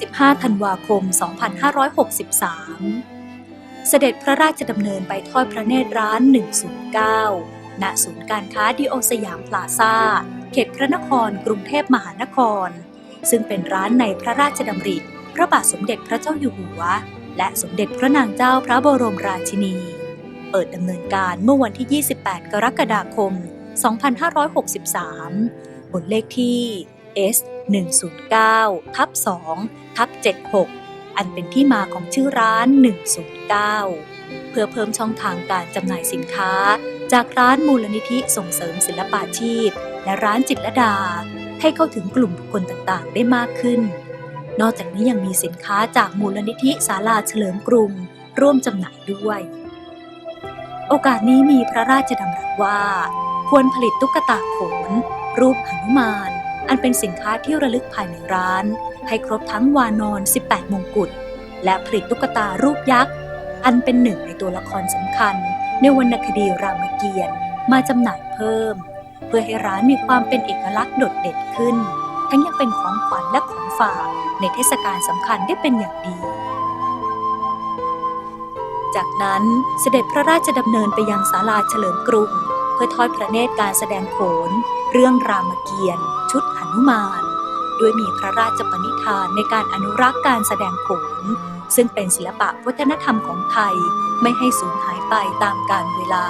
15 ธันวาคม 2563 เสด็จพระราชดำเนินไปทอดพระเนตรร้าน 109 ณ ศูนย์การค้าดิโอสยามพลาซ่า เขตพระนครกรุงเทพมหานคร ซึ่งเป็นร้านในพระราชดำริ พระบาทสมเด็จพระเจ้าอยู่หัว และสมเด็จพระนางเจ้าพระบรมราชินี เปิดดำเนินการเมื่อวันที่ 28 กรกฎาคม 2563 บนเลขที่ S 109ทับ2ทับ76 อันเป็นที่มาของชื่อร้าน 109 เพื่อเพิ่มช่องทางการจำหน่ายสินค้า จากร้านมูลนิธิส่งเสริมศิลปาชีพ และร้านจิตรดา ให้เข้าถึงกลุ่มบุคคลต่างๆ ได้มากขึ้น นอกจากนี้ยังมีสินค้าจากมูลนิธิศาลาเฉลิมกรุง ร่วมจำหน่ายด้วย โอกาสนี้มีพระราชดำรัสว่า ควรผลิตตุ๊กตาโขนรูปหนุมาน อันเป็นสินค้าที่ระลึกภายในร้าน ให้ครบทั้งวานอน 18 มงกุฎ และผลิตตุ๊กตารูปยักษ์ อันเป็นหนึ่งในตัวละครสำคัญ ในวรรณคดีรามเกียรติ์มาจำหน่ายเพิ่ม เพื่อให้ร้านมีความเป็นเอกลักษณ์โดดเด่นขึ้น ทั้งยังเป็นของขวัญและของฝากในเทศกาลสำคัญได้เป็นอย่างดีจากนั้นเสด็จพระราชดำเนินไปยังศาลาเฉลิมกรุง พื่อทอดพระเนตรการแสดงโขน เรื่องรามเกียรติ์ชุดหนุมาน ด้วยมีพระราชปณิธานในการอนุรักษ์การแสดงโขน ซึ่งเป็นศิลปะวัฒนธรรมของไทยไม่ให้สูญหายไปตามกาลเวลา